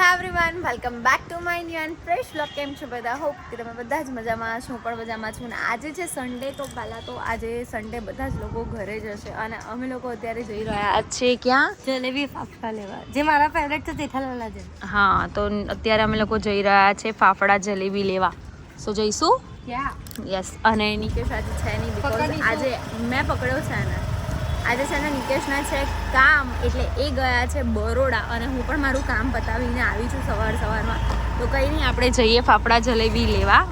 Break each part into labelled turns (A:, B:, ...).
A: હા everyone welcome back to my new and fresh blog કેમ છો બધા? હોપ કે તમે બધા જ મજામાં છો. પણ મજામાં છું. અને આજે છે સન્ડે તો પહેલાં તો આજે સન્ડે બધા જ લોકો ઘરે જ હશે. અને અમે લોકો અત્યારે જઈ રહ્યા છે ક્યાં?
B: જલેબી ફાફડા લેવા. જે મારા ફેવરેટ છે જેઠાલાલના જેમ
A: હા તો અત્યારે અમે લોકો જઈ રહ્યા છે ફાફડા જલેબી લેવા. સો જઈશું? યસ અને નિકેશ આજે છે નહીં બિકોઝ આજે મેં પકડ્યો છે ને આજે છે ને નિકેશના છે કામ એટલે એ ગયા છે બરોડા અને હું પણ મારું કામ પતાવીને આવી છું સવાર સવારમાં. તો કંઈ નહીં આપણે જઈએ ફાફડા જલેબી લેવા.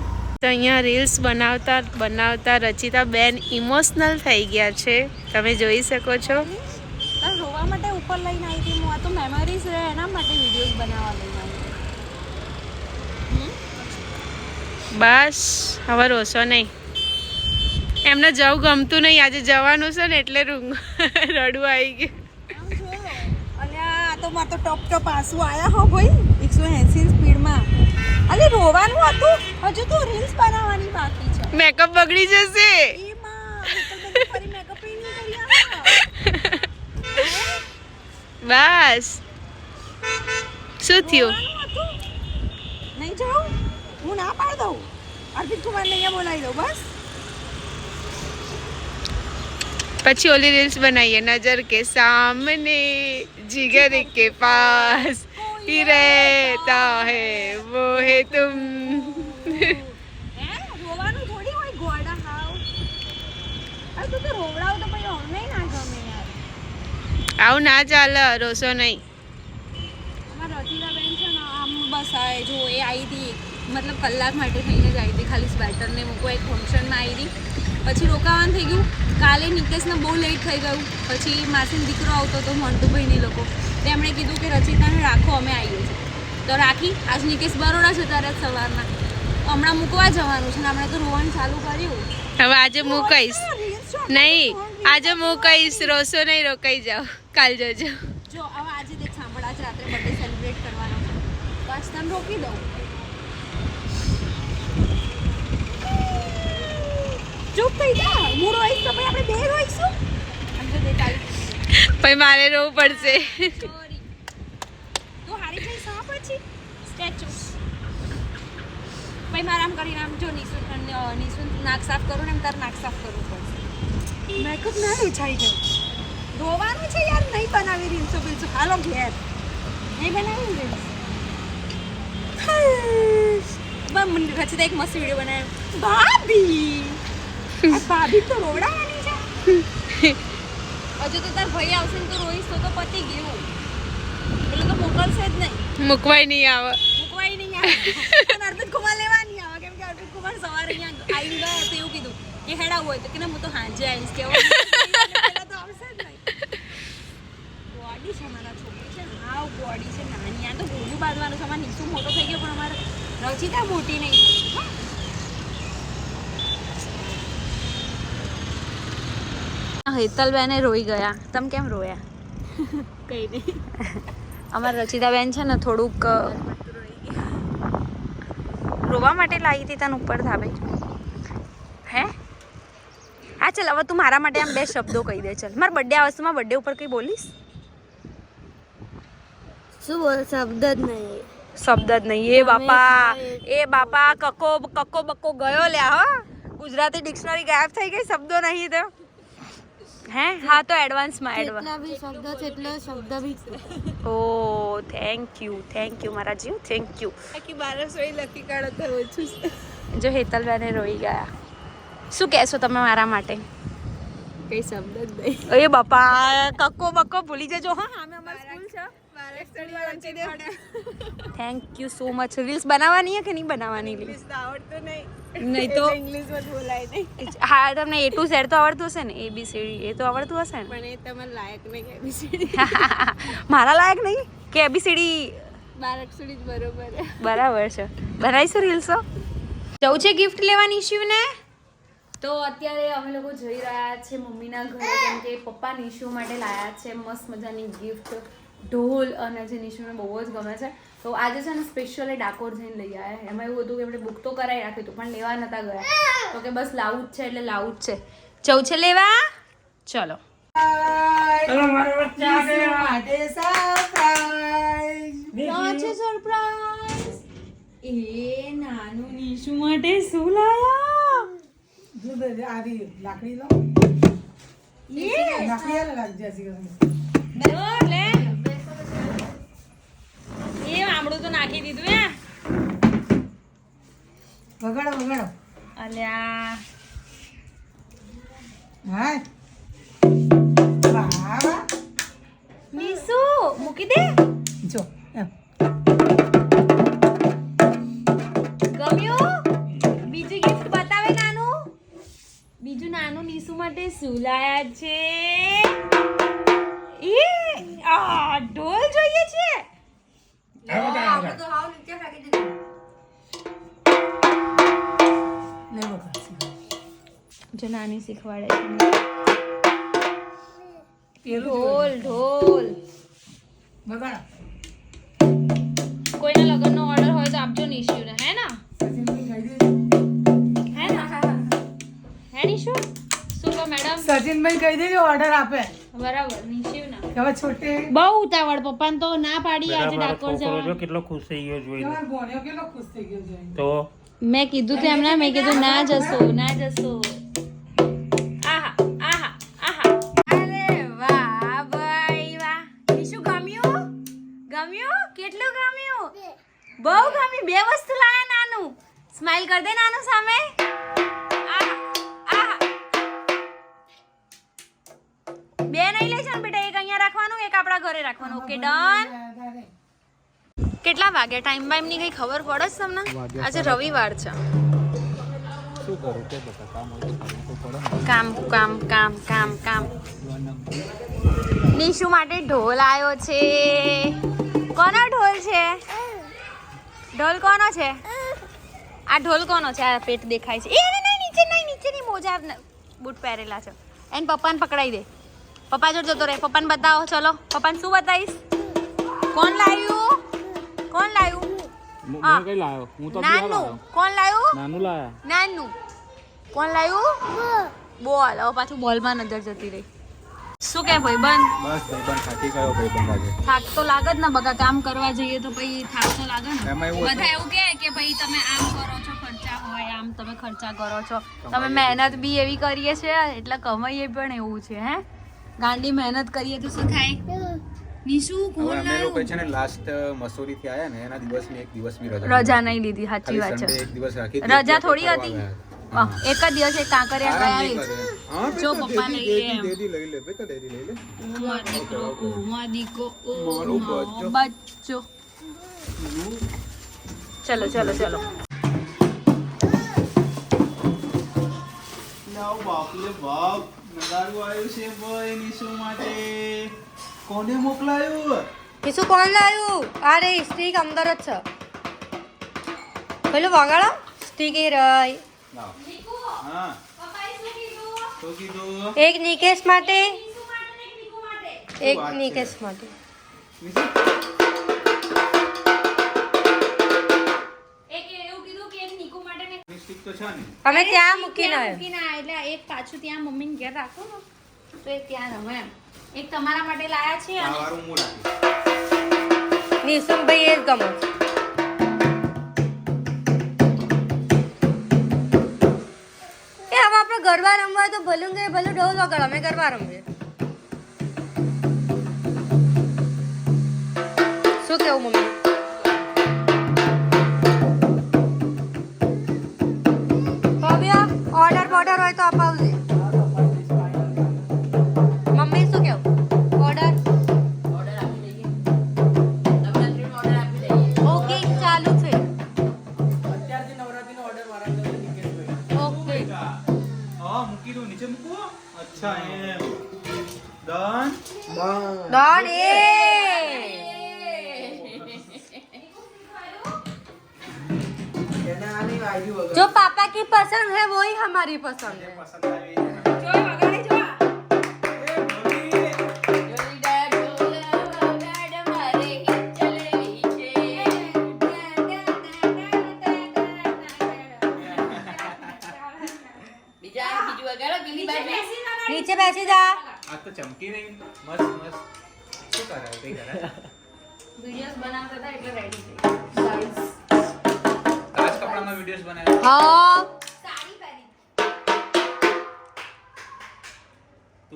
C: તો અહીંયા રીલ્સ બનાવતા બનાવતા રચિતા બેન ઇમોશનલ થઈ ગયા છે. તમે જોઈ શકો છો.
B: રોવા માટે ઉપર લઈને આવી હતી હું આ તો મેમરીઝ રહે એના માટે વિડીયોઝ બનાવવા લઈને
C: બસ હવે રોશો નહીં. એમને જવું ગમતું નહીં. આજે જવાનું છે ને એટલે રૂંગ રડવું આવી ગયું.
B: અને આ તો મારે તો ટોપ ટોપ આંસુ આવ્યા હો ભાઈ. એકસો એંસી સ્પીડમાં. અરે રોવાનું હતું? હજુ તો રીલ્સ બનાવવાની બાકી છે.
C: મેકઅપ બગડી જશે. બસ. શું થયું.
B: નહીં જાઉં? હું ના પાડ દઉં? અર્પિત કુમારને અહીંયા બોલાવી દઉં બસ.
C: પછી ઓલી રીલ્સ બનાવીએ નજર કે સામને જીગર કે પાસ ही રહેતા
B: હે વો હે તુમ.
C: આવું ના ચાલે રોસો નહીં.
B: બસ આવે એ આવી હતી મતલબ કલાક માટે થઈને જ આવી હતી ખાલી સ્વેટરને મૂકવા એક ફંક્શનમાં આવી હતી પછી રોકાવાનું થઈ ગયું. કાલે નિકેશને બહુ લેટ થઈ ગયું. પછી માસીનો દીકરો આવતો હતો મોન્ટુભાઈને લોકો. તેમણે કીધું કે રચિતાને રાખો અમે આવીએ છીએ. તો રાખી આજ નિકેશ બરોડા છે ત્યારે જ સવારના. હમણાં મૂકવા જવાનું છે ને હમણાં તો રોવાનું ચાલુ કર્યું.
C: હવે આજે મૂકાઈશ નહીં આજે મૂકાઈશ રોશો નહીં રોકાઈ જાઓ. કાલ જજો.
B: જો હવે આજે દેખ સાંભળ આજ રાત્રે બર્થડે સેલિબ્રેટ કરવાનો છે. તો આજ રોકી દઉં. ચૂપ થઈ જા હું રોઈશ તો પછી આપણે બે રોઈશું
C: પછી મારે રોવું પડશે.
B: તું હારી જઈશ હા પછી? સ્ટેચ્યુ પછી મારે આમ કરીને આમ જો નિશુન નિશુન નાક સાફ કરું ને એમ તારે નાક સાફ કરવું પડશે. મેકઅપ ના ઉછાઈ જાય ધોવાનું છે યાર નહીં બનાવી રીલ્સો બિલ્સો હાલો ઘેર. નહીં બનાવી રીલ્સ રચિતા એક મસ્ત વીડિયો બનાવ્યો. ભાભી! ભાભી તો રોવડાવવાની છે. હજુ તો તાર ભાઈ આવશે ને તો રોઈશ તો તો પતી ગયું. પેલું તો મોકલશે જ નહીં.
C: મૂકવાય નહીં આવે.
B: મૂકવાય નહીં આવે. અર્પિત કુમાર લેવા નહીં આવે. કેમ કે અર્પિત કુમાર સવારે અહીંયા આવી ગયા તો એવું કીધું કે હેડા હોય તો કે ના હું તો હાંજે આવીશ. કે તો આવશે જ નહીં. બોડી છે મારા છોકરી છે. હાવ બોડી છે. નાની. આ તો ગોળું બાંધવાનું છે. અમારે નીચું મોટો થઈ ગયો પણ અમારે રચિતા મોટી નહીં થઈ. હા.
A: હેતલબેને રોઈ ગયા. તમે કેમ રોયા?
B: કઈ નહીં
A: અમારા રચિતાબેન છે ને થોડુંક રોવા માટે લાવી હતી તને ઉપર ધાબે હે? હા ચાલ હવે તું મારા માટે આમ બે શબ્દો કહી દે ચાલ. મારા બર્થડે આ વસ્તુમાં બર્થડે ઉપર કંઈ બોલીશ?
B: શું બોલ શબ્દ જ નહીં.
A: શબ્દ જ નહીં. એ બાપા એ બાપા કકો કકો બક્કો ગયો લ્યા હો. ગુજરાતી ડિક્શનરી ગાયબ થઈ ગઈ શબ્દો નહીં તો. હે હા તો એડવાન્સમાં એડવાન્સ
B: બી શબ્દ છે એટલે શબ્દ B
A: O thank you thank you મારા જીવ થેન્ક યુ
C: આખી બારસો લખી કાઢો તો ઓછું છે
A: જો હેતલબેને રોઈ ગયા શું કહેશો તમે મારા માટે?
B: કઈ શબ્દ જ નહીં.
A: એ બાપા કક્કો બક્કો ભૂલી જજો. હા અમે અમારી સ્કૂલ છે thank you so much reels બનાવવાની છે કે નહીં બનાવવાની રીલ્સ
C: આવડતું નહીં.
A: નહીં તો
C: ઇંગ્લિશમાં બોલાય નહીં.
A: હા તમને એ ટુ ઝેડ તો આવડતું હશે ને? એ બી સી ડી એ તો આવડતું હશે ને?
C: પણ એ તમારે લાયક નહીં એબીસીડી
A: મારા લાયક નહીં કે એબીસીડી
C: બારક સુધી જ બરોબર
A: બરાબર છે. બનાવીશું રીલ્સો જવું છે ગિફ્ટ લેવાની શિવને તો અત્યારે અમે લોકો જઈ રહ્યા છે મમ્મીના ઘરે કેમ કે પપ્પા નિશુ માટે લાયા છે. મસ્ત મજાની ગિફ્ટ ઢોલ અને જે નિશુને બહુ જ ગમે છે. તો આજે છે ને સ્પેશિયલ ડાકોર જઈને લઈ આવ્યા એમાં એવું હતું કે આપણે બુક તો કરાવી રાખ્યું હતું પણ લેવા નતા ગયા. તો કે બસ લાવું જ છે એટલે લાવું જ છે. જવું છે લેવા? ચલો. એ નાનું નીશુ માટે શું લાયા?
D: લાકડી લો.
A: એ
D: લાકડી આલે જશે ગરમ.
A: લો, લે એ આમળું તો નાખી દીધું હે.
D: વગાડો વગાડો.
A: અલ્યા.
D: હા. વાહ. વાહ
A: નીશુ મૂકી દે.
D: જો
A: ગમ્યું? બીજું ગિફ્ટ બતાવે નાનું? બીજું નાનું નીસુ માટે શું લાયા છે? એ આ ઢોલ જોઈએ છે. જો નાની શીખવાડે છે
D: પેલું
A: ઢોલ ઢોલ કોઈના લગ્નનો ઓર્ડર હોય તો આપજો નિશુને હે ને?
D: સચિનભાઈ કહી દેજો
A: હે ને? હે નિશુ શું કહો મેડમ
D: સચિનભાઈ કહી દેજો ઓર્ડર આપે.
A: બરાબર નિશુને
D: કે હવે છોટે?
A: બહુ ઉતાવળ પપ્પા તો ના પાડી આજે ડાકોર જવા
E: કેટલો ખુશ થઈ ગયો
D: જોઈ ભણ્યો કેટલો ખુશ થઈ ગયો જોઈ
E: તો?
A: મેં કીધું તો એમને મેં કીધું ના જશો ના જશો. આહા આહા આહા. અરે વાહ ભાઈ વાહ. શું ગમ્યું? ગમ્યું? કેટલું ગમ્યું? બહુ ગમ્યું. બે વસ્તુ લાયા નાનું. સ્માઈલ કર દે નાનું સામે. ઘરે રાખવાનું. ઓકે ડન કેટલા વાગે ટાઈમ બાઈમની કઈ ખબર પડે છે તમને? આજે રવિવાર છે. કામ કામ કામ કામ કામ નિશુ માટે ઢોલ આવ્યો છે. કોનો ઢોલ છે? ઢોલ કોનો છે? આ ઢોલ કોનો છે? આ પેટ દેખાય છે. એ નહીં, નીચે નહીં નીચે નહીં મોજા બૂટ પહેરેલા છે. એને પપ્પાને પકડાઈ દે. પપ્પા જોડે જતો રહે. પપ્પાને બતાવો ચલો. પપ્પાને શું બતાવીશ? કોણ લાવ્યું? કોણ લાવ્યું? હા.
E: કઈ લાયો હું તો
A: નાનું. કોણ લાવ્યું?
E: નાનું લાયા.
A: નાનું. કોણ લાવ્યું? બોલ. હવે પાછું બોલમાં નજર જતી રહી. શું કે
F: બસ ભાઈબંધ થાકી ગયો ભાઈબંધ આજે.
A: થાક તો લાગે જ ને બગા કામ કરવા જઈએ તો પછી થાક તો લાગે ને. બધા એવું કહે કે ભાઈ તમે આમ કરો છો ખર્ચા હોય આમ તમે ખર્ચા કરો છો. તમે મહેનત બી એવી કરીએ છે એટલે કમાઈએ પણ એવું છે હે? ગાંડી મહેનત કરીએ તો શું થાય? નિશુ કોણ
F: અમે લોકો છે ને લાસ્ટ મસૂરી થી આયા ને એના દિવસની એક દિવસની રજા.
A: રજા નહીં લીધી સાચી વાત છે.
F: એક દિવસ રાખી
A: રજા થોડી હતી? એક જ દિવસ એક કાંકરિયા ગયા જ. પપ્પા લઈ લે
F: દેદી, લઈ લે બેટા દેદી લઈ લે.
A: ઉમા દીકરો ઉમા દીકો
F: મારો બચ્ચો.
A: બચ્ચો. ચલો ચલો ચલો.
G: લાવ બાપલે બાપ. નગારું આવ્યું છે ભાઈ નિશુ માટે. કોને મોકલાયું?
H: નિશુ કોણ લાવ્યું અરે સ્ટીક અંદર જ છે. પેલું વગાડો. સ્ટીક એ રહી.
G: હા. શું કીધું.
H: એક નિકેશ માટે. એક નિકેશ માટે. અમે ત્યાં મૂકીને
A: મૂકીને એટલે એક પાછું ત્યાં મમ્મીને ઘેર રાખો ને. તો એ ત્યાં રમે એમ. એક તમારા માટે લાયા છે
G: આ
A: અને
H: નિશુમભાઈ એ જ ગમો એ હવે આપણે ગરબા રમવા તો ભલું કે ભલું ઢોલ વગર અમે ગરબા રમીએ. શું કેવું મમ્મી? પસંદ
G: હે પસંદ આવી જો વગાડે
H: નીચે બેસી જા.
G: આ તો ચમકી નહીં. મસ્ત મસ્ત. શું કરે તે કરે?
A: વિડિયોસ બનાવતા હતા એટલે રેડી થઈ ગાઈસ
I: તાજ કપડામાં વિડિયોસ બનાવ્યા.
H: હા.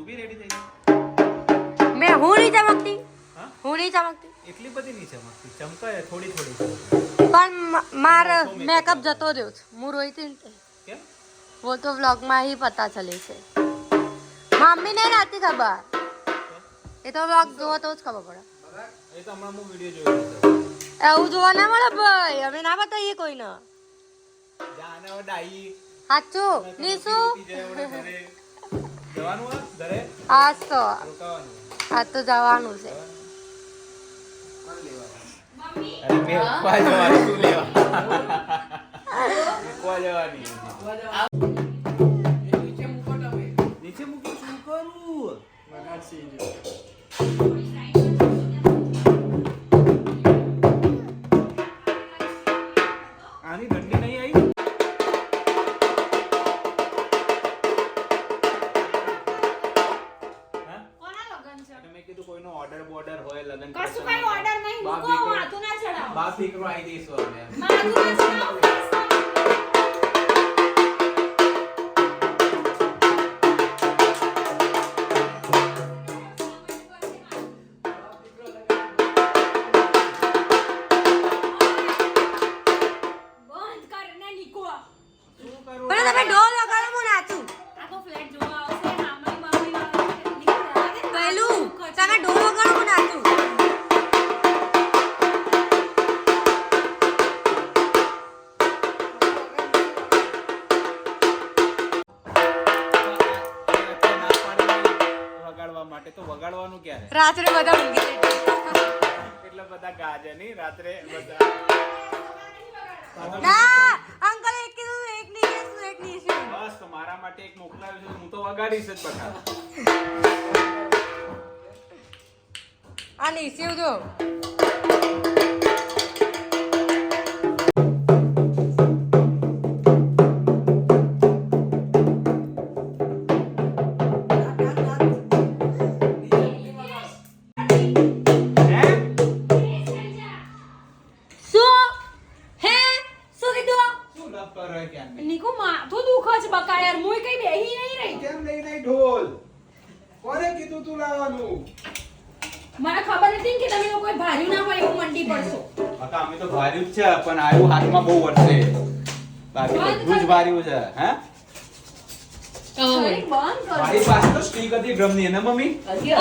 I: તું બી રેડી થઈ ગઈ
H: મેં હું નહીં ચમકતી
I: હા?
H: હું નહીં ચમકતી
I: એટલી બધી નહીં ચમકતી ચમકાય થોડી થોડી
H: પણ મ- મારો મેકઅપ જતો રહ્યો છે હું રોઈ હતી ને તે.
I: કેમ
H: वो तो व्लॉग में ही पता चले છે મમ્મી ને નથી ખબર એ તો વ્લોગ જોવો તો જ ખબર પડે
I: એ તો હમણાં હું વિડીયો જોઈ રહ્યો
H: એવું જોવા ના મળે ભાઈ અમે ના બતાવીએ કોઈને
I: જાને હવે ડાઈ
H: સાચું નીસુ
I: જવાનું હા ઘરે
H: આજ તો. આજ તો જવાનું છે.
D: નીચે મૂકી
I: શું કરું? શું કરું
H: પણ
I: વગાડીશ જ બધા
H: આ નહીં શિવ જો
B: બાકી
I: બધું જ ભાર્યું છે હે
B: અરે બંધ કરો
I: મારી પાસે તો સ્ટીક હતી ડ્રમની ને મમ્મી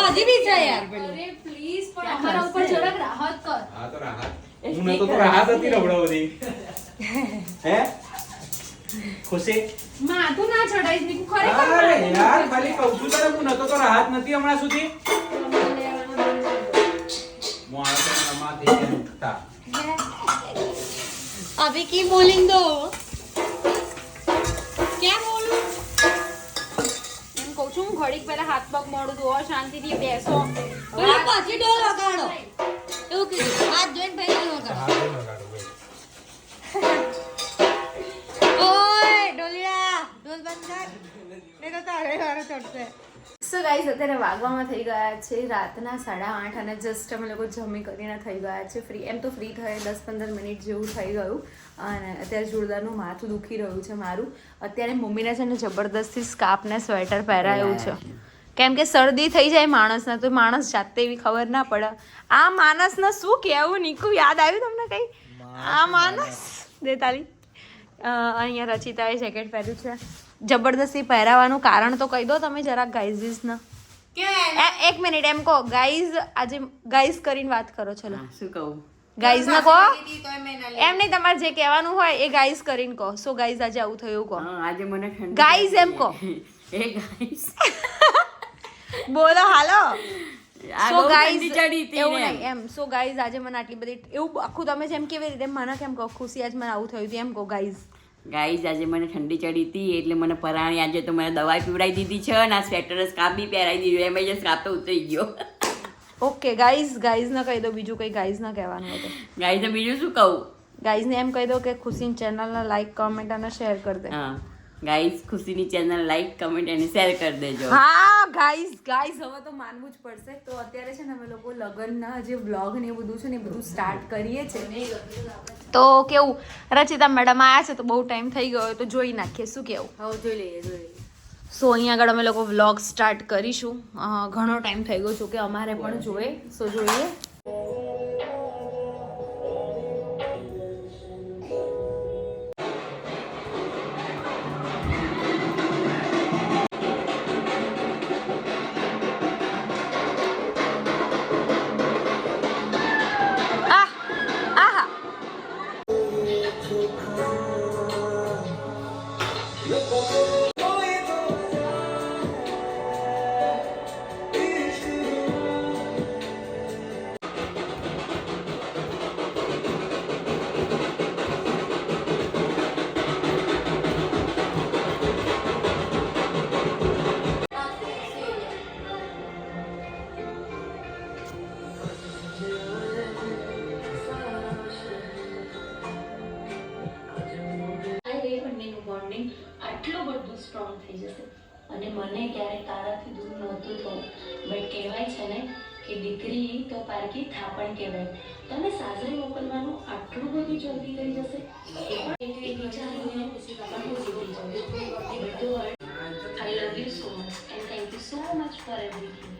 H: હજી બી છે યાર પેલું
B: અરે પ્લીઝ પણ અમારા ઉપર જરાક રાહત કર
I: હા તો રાહત હું નતો તો રાહત હતી રબડાવતી હે ખુશી
B: માથું ના ચડાઈશ નીકુ
I: અરે
B: ખરેખર
I: યાર ખાલી કહું છું તારે હું નતો તો રાહત નથી હમણાં સુધી હું આવ્યો તો નમા થઈ ગયા ઉઠતા.
H: अभी की बोलेंगे
B: ઘડીક પહેલા હાથ પગ મોડું ધોવો શાંતિથી બેસો.
H: બોલો પછી ઢોલ વગાડો. એવું કીધું. હાથ જોઈને પછી ઢોલ વગાડો. ઓય ઢોલિયા ઢોલ બંધ કર. નહીં તો તારે વારો ચડશે
A: સો ગાઈઝ અત્યારે વાગવામાં થઈ ગયા છે રાતના સાડા આઠ અને જસ્ટ અમે લોકો જમી કરીને થઈ ગયા છે. ફ્રી એમ તો ફ્રી થયે દસ પંદર મિનિટ જેવું થઈ ગયું. અને અત્યારે જોરદારનું માથું દુખી રહ્યું છે મારું. અત્યારે મમ્મીને છે ને જબરદસ્તી સ્કાર્પને સ્વેટર પહેરાયું છે. કેમ કે શરદી થઈ જાય માણસને તો માણસ જાતે એવી ખબર ના પડે. આ માણસને શું કહેવું નીકું? યાદ આવ્યું તમને કંઈ? આ માણસ. દેતાલી અહીંયા રચિતાએ જેકેટ પહેર્યું છે. જબરદસ્તી પહેરાવાનું કારણ તો કહી દો તમે જરાક ગાઈઝીસને એક મિનિટ એમ કહો ગાઈઝ આજે ગાઈઝ કરીને વાત કરો ચલો.
J: શું કહું?
A: ગાઈઝ ના કહો. એમ નહીં તમારે જે કહેવાનું હોય એ ગાઈઝ કરીને કહો. સો ગાઈઝ આજે આવું થયું કહો.
J: આજે મને
A: ગાઈઝ એમ કહો.
J: એ ગાઈઝ
A: બોલો હાલો. સો ગાઈઝ એવું નહીં એમ. સો ગાઈઝ આજે મને આટલી બધી એવું આખું તમે જેમ કેવી રીતે મને કેમ કહો ખુશી આજ મને આવું થયું હતું એમ કહો ગાઈઝ
J: ગાઈસ આજે મને ઠંડી ચડી હતી એટલે મને પરાણી આજે તો મને દવા પીવડાવી દીધી છે અને આ સ્વેટર સ્કાર્ફ બી પહેરાવી દીધું એમાં જે સ્કાર્ફ તો ઉતરી ગયો.
A: ઓકે ગાઈઝ ગાઈઝ ના કહી દો બીજું કંઈ ગાઈઝ ના કહેવાનું હોય તો
J: ગાઈસ બીજું શું કહું?
A: ગાઈઝ ને એમ કહી દો કે ખુશીની ચેનલને લાઈક કમેન્ટ અને શેર કરી દે.
J: હા. ગાઈસ ખુશીની ચેનલ લાઈક કમેન્ટ અને શેર કરી દેજો.
A: હા ગાઈસ ગાઈસ હવે તો માનવું જ પડશે. તો અત્યારે છે ને અમે લોકો લગ્નના જે વ્લોગ ને બધું છે ને એ બધું સ્ટાર્ટ કરીએ છીએ. તો કેવું? રચિતા મેડમ આયા છે તો બહુ ટાઈમ થઈ ગયો તો જોઈ નાખીએ. શું કેવું?
H: હવે જોઈ લઈએ જોઈ લઈએ.
A: સો અહીંયા આગળ અમે લોકો વ્લોગ સ્ટાર્ટ કરીશું. ઘણો ટાઈમ થઈ ગયો છું કે અમારે પણ જોઈએ. સો જોઈએ.
K: અને મને ક્યારેય તારાથી દૂર નહોતું થવું. બટ કહેવાય છે ને કે દીકરી તો પારકી થાપણ કહેવાય. તમે સાસરે મોકલવાનું આટલું બધું જલ્દી થઈ જશે? એ પણ એક એક વિચારીને I love you so much and thank you so much for everything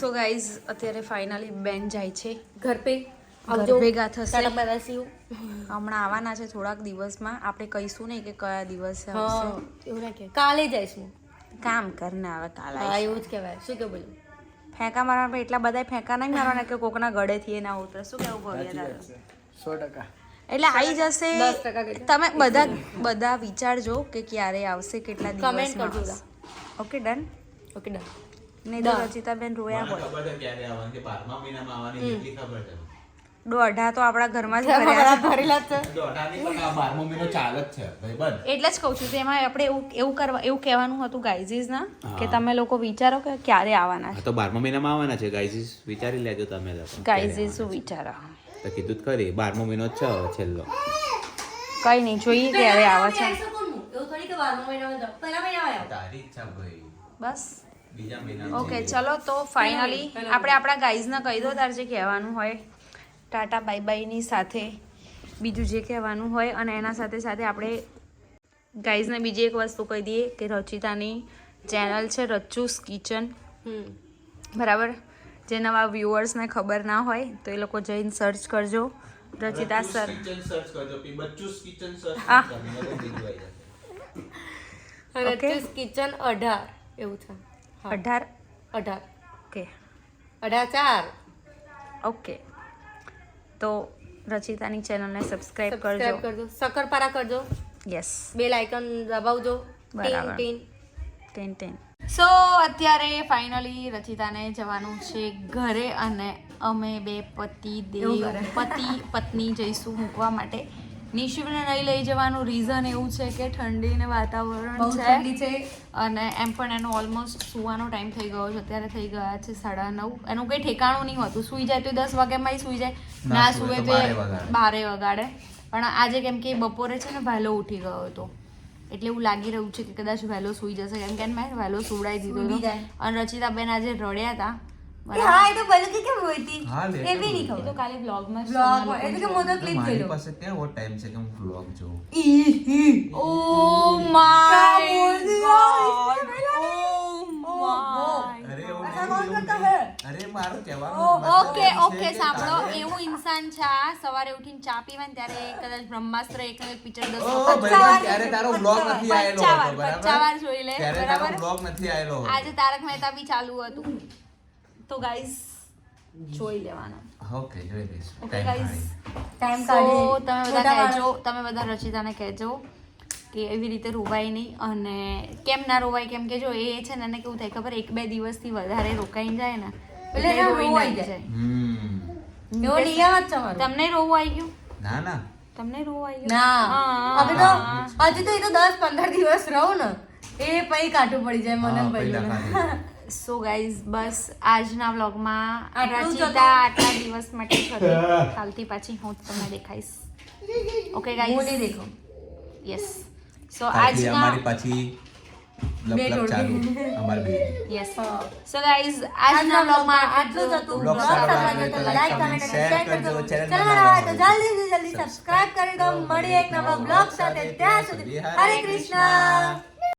A: so guys અત્યારે ફાઇનલી બેન જાય છે
H: ઘર પે
A: ઘર ભેગા થશે. હમણાં આવવાના છે થોડાક દિવસમાં. આપણે કહીશું નહીં કે કયા દિવસે
H: હા
A: આવશે.
H: એવું કાલે જઈશું
A: કામ કરને આવે કાલે
H: એવું જ કહેવાય. શું કે બોલું?
A: ફેંકા મારવા એટલા બધા ફેંકા નહીં મારવાના કે કોકના ગળેથી એ ના ઉતરે. શું કેવું ભવ્ય
D: સો ટકા.
A: એટલે આવી જશે? તમે બધા બધા વિચારજો કે ક્યારે આવશે કેટલા આવશે. ઓકે ડન
H: ઓકે ડન
A: નહીં તો રચિતાબેન રોયા હોય.
I: ખબર છે ક્યારે આવવાની કે બારમા મહિનામાં આવવાની એટલી ખબર છે
A: દોઢા તો આપણા ઘરમાં જ ભર્યા છે.
H: ભરેલા જ
I: પણ આ બારમો મહિનો ચાલે જ છે ભાઈબંધ
A: એટલે જ કહું છું તેમાં આપણે એવું એવું કરવા એવું કહેવાનું હતું ગાઈઝીસ ના કે તમે લોકો વિચારો કે ક્યારે આવવાના
I: છે. તો બારમા મહિનામાં આવવાના છે ગાઈઝીસ વિચારી લેજો તમે લોકો
A: ગાઈઝીસ શું વિચારો.
I: તો કીધું જ કરી બારમો મહિનો જ છે છેલ્લો.
A: કઈ નહીં જોઈએ ક્યારે આવે છે.
H: એવું થોડી કે બારમા મહિનામાં જાઓ. પહેલા મહિનામાં આવો
I: તારી ઈચ્છા ભાઈ.
A: બસ. ઓકે ચલો તો ફાઇનલી આપણે આપણા ગાઈઝને કહી દો તાર જે કહેવાનું હોય. ટાટા બાય બાયની સાથે બીજું જે કહેવાનું હોય અને એના સાથે સાથે આપણે ગાઈઝને બીજી એક વસ્તુ કહી દઈએ કે રચિતાની ચેનલ છે રચ્ચુસ કિચન. બરાબર? જે નવા વ્યુઅર્સને ખબર ના હોય તો એ લોકો જઈને સર્ચ કરજો. રચિતા સર.
I: કિચન સર્ચ કરજો. પી બચ્ચુસ કિચન સર્ચ
A: આ.
I: કરજો. બીજું આવી જશે
H: અને
A: Okay.
H: તે કિચન અઢાર. એવું છે. હા
A: અઢાર?
H: અઢાર.
A: ઓકે.
H: અઢાર ચાર.
A: ઓકે. તો રચિતાની ચેનલને
H: સબસ્ક્રાઇબ
A: કરજો.
H: કરજો. શકરપારા કરજો.
A: યસ.
H: બેલ આઇકન દબાવજો. ટીન
A: બરાબર.
H: ટીન.
A: Ten ten. સો અત્યારે ફાઇનલી રચિતાને જવાનું છે ઘરે અને અમે બે પતિ દેવ પતિ પત્ની જઈશું મૂકવા માટે. નિશિવને નહીં લઈ જવાનું રીઝન એવું છે કે ઠંડીને વાતાવરણ છે. અને એમ પણ એનો ઓલમોસ્ટ સુવાનો ટાઈમ થઈ ગયો છે. અત્યારે થઈ ગયા છે સાડા નવ. એનું કંઈ ઠેકાણું નહીં હોતું. સુઈ જાય તો દસ વાગ્યામાં સુઈ જાય. ના સુવે તો બારે વગાડે. પણ આજે કેમ કે બપોરે છે ને વહેલો ઉઠી ગયો હતો. એટલે એવું લાગી રહ્યું છે કે કદાચ વહેલો સુઈ જશે. કેમ કે મેં વહેલો સુવડાવી દીધો અને રચિતાબેન આજે રડ્યા હતા.
H: હા એ તો પહેલું કે કેમ હોતી એ બી નહીં
A: એ તો કાલે બ્લોગમાં જ
H: બ્લોગ
A: તમને
H: એટલે કે મોટો ક્લિપ
I: મારી પાસે ક્યાં ટાઈમ છે કે હું vlog જોઉં?
A: ઓ માય ગોડ ઓ
I: અરે અરે મારો કહેવાનો
A: ઓકે ઓકે સાંભળો એવું ઇન્સાન છે આ સવારે ઉઠીને ચા પીવા ને ત્યારે કદાચ બ્રહ્માસ્ત્ર એક પિક્ચર દસ
I: ત્યારે તારો નથી આયેલો બરાબર?
A: જોઈ લે, બરાબર?
I: vlog નથી આયેલો
A: આજે તારક મહેતા બી ચાલુ હતું. તો ગાઈઝ જોઈ લેવાના.
I: ઓકે જોઈ લઈશ
A: ઓકે ગાઈઝ
H: ટાઈમ કાઢી
A: તમે બધા કહેજો તમે બધા રચિતાને કહેજો કે એવી રીતે રોવાય નહીં અને કેમ ના રોવાય કેમ કે જો એ છે ને એને કેવું થાય ખબર? એક બે દિવસથી વધારે રોકાઈ જાય ને એટલે રોઈ
H: રોવાઈ જાય.
A: જાય.
H: એવો નિયમ જ
A: તમને રોવું આવી ગયું?
I: ના ના.
A: તમને રોવું આવી ગયું?
H: ના. હવે તો હજી તો એ તો દસ પંદર દિવસ રહું ને. એ પછી કાઢવું પડી જાય મને
I: હા,
A: સો ગાઈઝ બસ આજના વ્લોગમાં રચિતા આટલા દિવસ માટે હતી. કાલથી પાછી હું જ તમને દેખાઈશ. ઓકે
H: હું
A: ગાઈઝ
H: નહીં દેખું.
A: યસ સો આજના
I: અમારી પાછી
A: યસ સો ગાઈઝ
H: આજના
A: વ્લોગમાં
H: આટલું જ હતું.
I: બ્લોગ
H: બ્લોગ
I: સારો
H: સારો
I: લાગે
H: લાગે
I: તો
H: તો
I: like,
H: લાઈક કમેન્ટ શેર
I: કરજો.
H: કરજો.
I: ચેનલ ચેનલમાં
H: નવા હોય તો. જલ્દી જલ્દી સબસ્ક્રાઇબ કરી દો. મળીએ એક નવા બ્લોગ સાથે. ત્યાં સુધી હરે કૃષ્ણ.